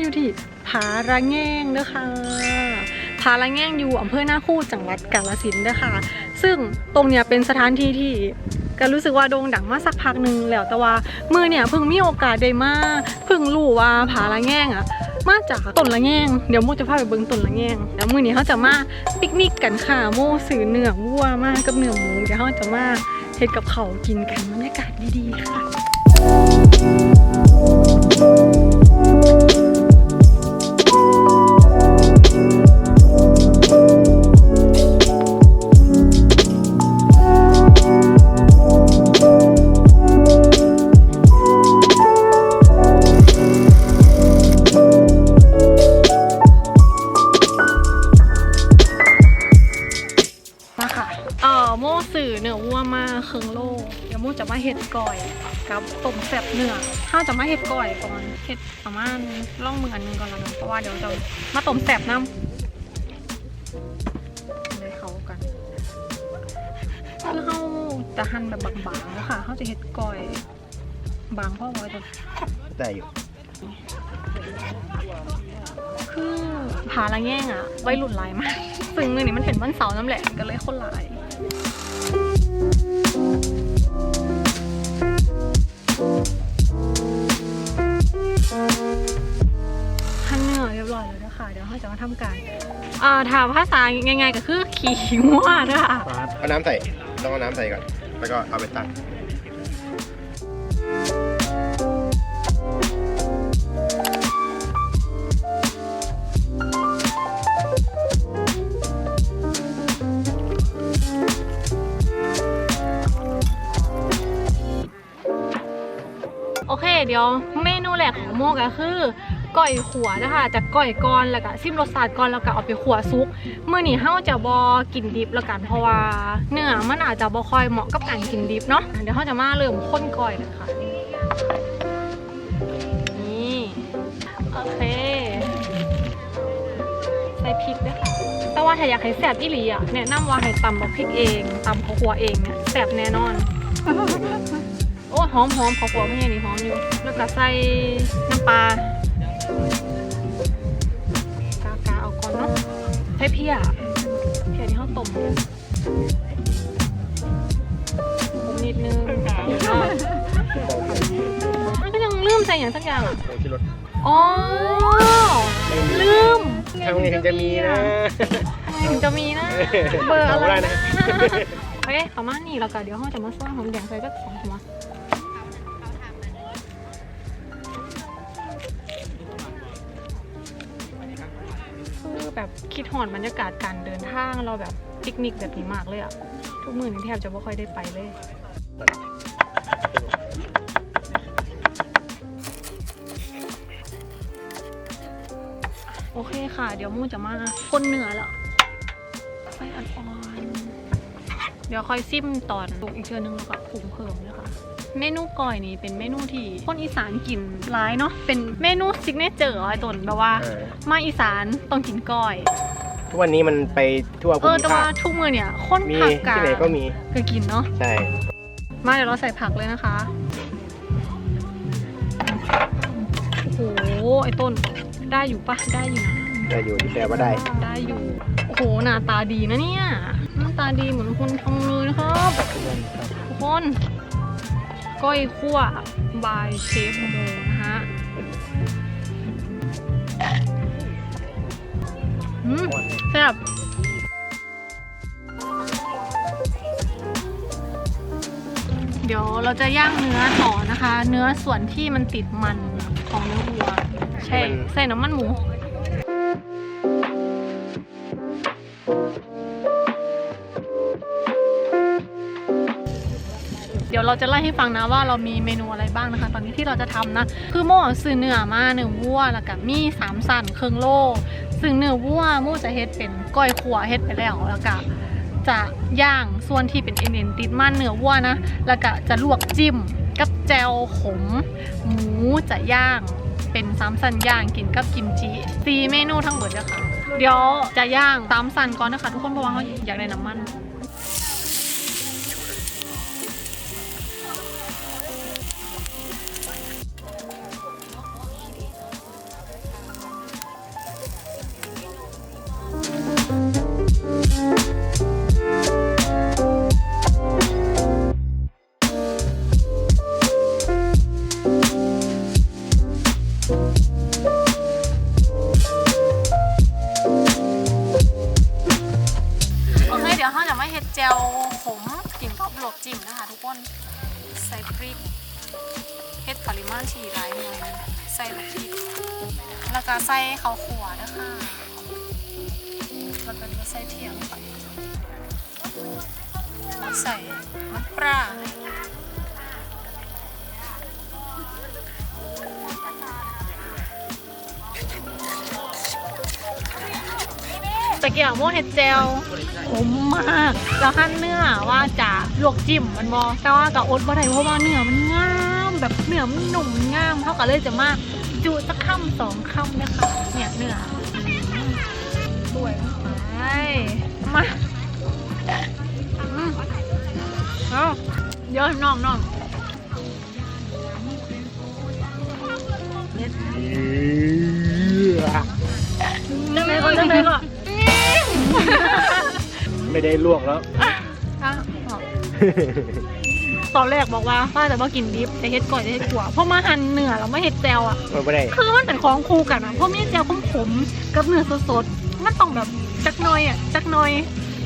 อยู่ที่ผาระแง่งเด้อค่ะผาระแง่งอยู่อำเภอหน้าคู่จังหวัดกาฬสินธุ์เด้อค่ะซึ่งตรงเนี้ยเป็นสถานที่ที่ก็รู้สึกว่าโด่งดังมาสักพักหนึ่งแล้วแต่ว่าเมื่อเนี่ยเพิ่งมีโอกาสได้มาเพิ่งรู้ว่าผาระแง่งอะมาจากต้นละแง่งเดี๋ยวโมจะพาไปเบิ่งต้นละแง่งแล้วมื้อนี้เขาจะมาปิกนิกกันค่ะโมซื้อเนื้อวัวมากับเนื้อหมูเดี๋ยวเขาจะมาเฮ็ดกับเขากินกันบรรยากาศดีๆค่ะ ม่จะมาเห็ดก่อยกับต้มแซ่บเนื้อถ้าจะมาเห็ดก่อยก่อนเห็ดประมาณล่องมืออันหนึงก่อนแล้วนะเพราะว่าเดี๋ยวจะมาต้มแซ่บน้ำเลยเขากันคือเขาจะหั่นแบบบางๆแล้วค่ะเขาจะเห็ดก่อย บางพ่อไว้จะได้อยู่คือผาละแง่งอะไว้หลุดลายมากซึ่งมือนี้มันเป็นวันเสาร์น้ำแหละก็เลยคนหลายขั้น เดี๋ยวเราจะมาทำการอ่าถามภาษาง่ายๆก็คือขี่งัวนะคะเอาน้ำใส่ต้องเอาน้ำใส่ก่อน แล้วก็เอาไปตักโอเค เดี๋ยวเมนูแรกของโมก็คือ ก้อยขัวนะคะจากก้อยก้อนแล้วก็ซิมรสชาติก่อนแล้วก็เอาไปขัวซุกเมื่อนี้เฮาจะบอกินดิบแล้วกันเพราะว่าเนื้อมันอาจจะบ่ค่อยเหมาะกับการกินดิบเนาะเดี๋ยวเฮาจะมาเริ่มข้นก้อยกันค่ะนี่โอเคใส่พริกด้วยค่ะแต่ว่าถ้าอยากให้แซบอีหลีอะแนะนำว่าให้ตำบักพริกเองตำข้าวคั่วเองเนี่ยแซบแน่นอนโอ้หอมหอมข้าวคั่วไม่ใช่นี่หอมอยู่ แล้วก็ใส่น้ำปลา อย่างสักอย่างอะผงชูรสอ๋อ ลืมทำไงถึงจะมีนะทำไมถึงจะมีนะ เบอร์อะไรจำไม่ได้นะ โอเคประมาณนี้แล้วก็เดี๋ยวเราจะมาซ่อนหอมแดงใส่สักสองหัวคือแบบคิดหอนบรรยากาศการเดินทางเราแบบปิกนิกแบบนี้มากเลยอะทุกมื้อนี้แทบจะไม่ค่อยได้ไปเลย คค่ะ เดี๋ยวมูจะมาคนเหนือแล้วไฟอ่อนๆเดี๋ยวค่อยซิมตอนปรุงอีกเชือนึงแล้วก็ปรุงเพิ่มนะคะเมนูก้อยนี่เป็นเมนูที่คนอีสานกินร้ายเนาะเป็นเมนูซิกเนเจอร์ไอ้ตนแบบว่า เออ มาอีสานต้องกินก้อย ทุกวันนี้มันไปทั่วเอภูอมิแต่ภาว่าคทุกมือเนี่ยคนมีผักกาที่ไหนก็มีก็กินเนาะ ใช่ มาเดี๋ยวเราใส่ผักเลยนะคะ โอ้โห ไอ้ต้น ได้อยู่ปะได้อยู่นะ ได้อยู่ที่แปลว่าได้ ได้อยู่ โอ้โห หน้าตาดีนะเนี่ย หน้าตาดีเหมือนคนทำเลยนะครับทุกคนก้อยคั่วบายเชฟโมนะฮะอืมแซ่บเดี๋ยวเราจะย่างเนื้อต่อนะคะ เนื้อส่วนที่มันติดมันของเนื้อวัว ใช่มันใส่น้ำมันหมู เดี๋ยวเราจะไล่ให้ฟังนะว่าเรามีเมนูอะไรบ้างนะคะ ตอนนี้ที่เราจะทำนะ คือโม่ซื้อเนื้อมาเนื้อวัวแล้วก็มีสามสันเครื่องโลซึ่งเนื้อวัวโม่จะเฮ็ดเป็นก้อยขัวเฮ็ดไปแล้วแล้วก็จะย่างส่วนที่เป็นเอ็นๆติดมันเนื้อวัวนะ แล้วก็จะลวกจิ้มกับแจวขม หมูจะย่างเป็นสามสันย่างกินกับกิมจิซีเมนูทั้งหมดเลยค่ะ เดี๋ยวจะย่างตามสั่นก่อนนะคะ ทุกคนเพราะว่าเขาอยากได้น้ำมันาณที่หลายหน่วยใส่แบบที่แล้วก็ใส่ข้าวขัวนะคะแล้วก็จะใส่เทียมไปใส่น้ำปลาตะเกียบโมเห็ดเจลขมมาก แล้วขั้นเนื้อว่าจะลวกจิ้มมันบอแต่ว่ากับอดบ่ได้เพราะว่าเนื้อมันงาม แบบเนื้อมันหนุ่มงามเท่ากับเลยจะมาจุสักคำสองคำนะคะ เนี่ยเนื้ออืมสวยไปมาอืมเอาเดี๋ยวให้น้องน้องจังไหนก่อนจังไหนก่อนไม่ได้ลวกแล้วอะอ๋อ ตอนแรกบอกว่าป้าจะมากินดิบจะเฮ็ดก่อยจะเฮ็ดขัวเพราะมาหั่นเนื้อแล้วมาเฮ็ดแจวอะไม่ได้คือมันเป็นของคู่กันอะเพราะมีแจวขมๆกับเนื้อสดๆมันต้องแบบจักหน่อยอะจักหน่อย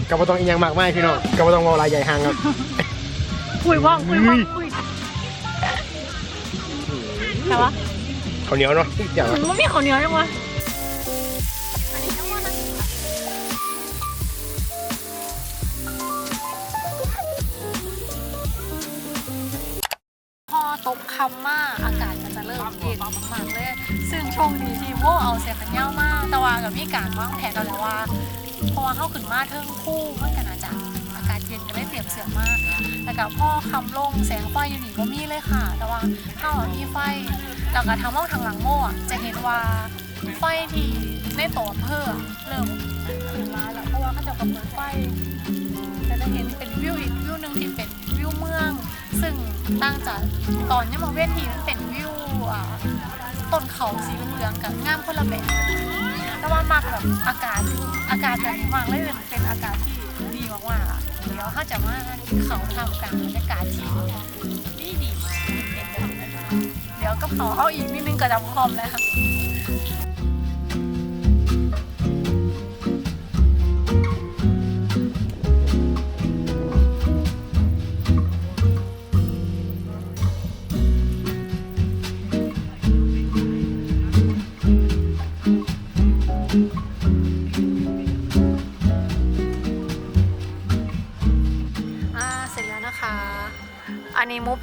กระเพาต้องอีกอย่างมากมายพี่น้องกระเพาต้องวอลายใหญ่ห่างครับคุยว่องคุยว่องคุยแต่ว่าข้าวเหนียวเนาะทุกอย่างมันไม่มีข้าวเหนียวยังวะ ตกคำมากอากาศก็จะเริ่มเย็นมากๆเลย ซึ่งโชคดีที่โมเอาเซฟันเน่ามากแต่ว่ากับมี่การวางแผนกันแล้วว่าพราะว่าเข้าขึ้นมาเทิงคู่มันกันอาจจะอากาศเย็นก็เลยเตรียมเสือมากแต่กับพ่อคำลงแสงไฟอยู่นี่ก็มีเลยค่ะ แต่ว่าเข้าอมีไฟแล้วก็ทางมองทางหลังโมอะจะเห็นว่าไฟที่ในตัวอเภออะเริ่มขึ้นร้าแล้วเพราะว่าเขาจะกำเนิดไฟแต่จะเห็นเป็นวิวอีกวิวหนึ่งที่เป็นวิวเมือง ซึ่งต่างจากตอนยังมองเวทีมันเป็นวิวต้นเขาสีเหลืองๆกับงามคนละแบบแต่ว่ามักแบบอากาศอากาศแบบนี้มากเลยเป็นอากาศที่ดีมากๆอะเดี๋ยวถ้าจะมาเขาทำกลางบรรยากาศที่ดีดีมากเดี๋ยวก็ขาเอาอีกนิดนึงก็จะพร้อมแล้วค่ะ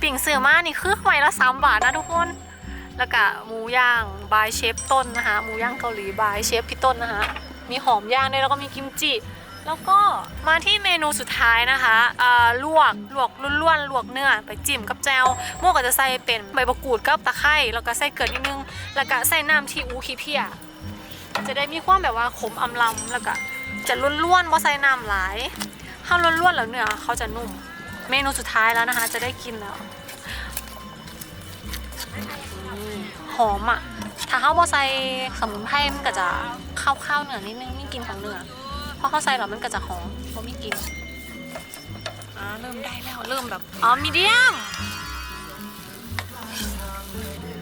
ปิ้งซื้อมานี่คือไม้ละ3บาทนะทุกคน แล้วก็หมูย่างบายเชฟต้นนะคะหมูย่างเกาหลีบายเชฟพี่ต้นนะคะมีหอมย่างด้วยแล้วก็มีกิมจิแล้วก็มาที่เมนูสุดท้ายนะคะลวก ลวกล้วนๆ ลวกเนื้อ ไปจิ้มกับแจวโม่ก็จะใส่เป็นใบมะกรูดกับตะไคร้ แล้วก็ใส่เกลือนิดนึง แล้วก็ใส่น้ำที่อูคีเพีย จะได้มีความแบบว่าขมอำลำแล้วก็จะล้วนๆว่าใส่น้ำหลาย ถ้าล้วนๆแล้วเนื้อเขาจะนุ่ม เมนูสุดท้ายแล้วนะคะ จะได้กินแล้วอืมหอมอะ ถ้าเขาบอใส่สมุนไพรมันก็จะข้าวๆเนื้อนิดนึงไม่กินของเนื้อเพราะเขาใส่แล้วมันก็จะหอมเพราะไม่กินอ่าเริ่มได้แล้วเริ่มแบบอ๋อมีเดียม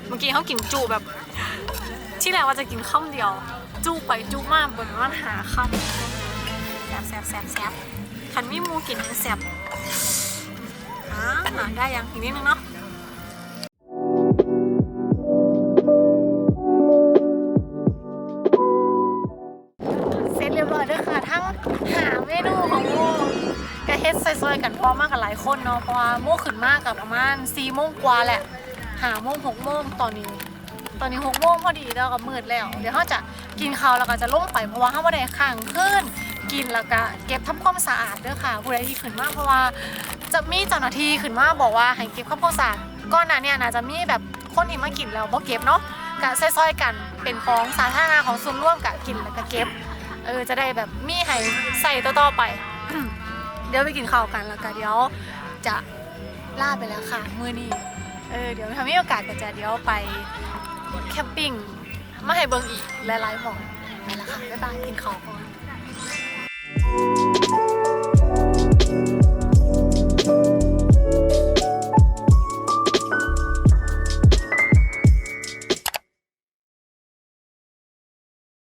เมื่อกี้เขากินจูแบบ ที่แรกว่าจะกินข้าวเดียว จูไปจูมากบนว่าหาข้าวแซบแซบแซบแซบขันมีหมูกินยังแซบ อ่าได้ยังอีกนิดนึงเนาะเสร็จเรียบร้อยด้วยค่ะ ทั้งหาเมนูของโมกระเฮ็ดซอยๆกันพร้อมมากกับหลายคนเนาะเพราะว่าโมขึ้นมากกับประมาณ4โมงกว่าแหละหาโมงหกโมงตอนนี้ ตอนนี้หกโมงพอดีแล้วก็มืดแล้ว เดี๋ยวเขาจะกินข้าวแล้วก็จะลงไปเพราะว่าเขาไม่ได้ข้างขึ้น กินแล้วก็เก็บทำความสะอาดด้อค่ะผู้ใดที่ขึ้นมาเพราะว่าจะมีเจ้าหน้าที่ขึ้นมาบอกว่าให้เก็บความสะอาดก้อนหน้าเนี่ยน่าจะมีแบบคนที่มากินแล้วบ่เก็บเนาะกะซอยๆกันเป็นของสาธารณะของส่วนร่วมกะกินแล้วก็เก็บเออจะได้แบบมีให้ใส่ต่อๆไป เดี๋ยวไปกินข้าวกันแล้วก็เดี๋ยวจะลาไปแล้วค่ะมือนี้เออเดี๋ยวถ้ามีโอกาสก็จะเดี๋ยวไปแคมปิ้งมาให้เบิ่งอีกหลายๆหมองไปละค่ะบ๊ายบายกินข้าวก่อน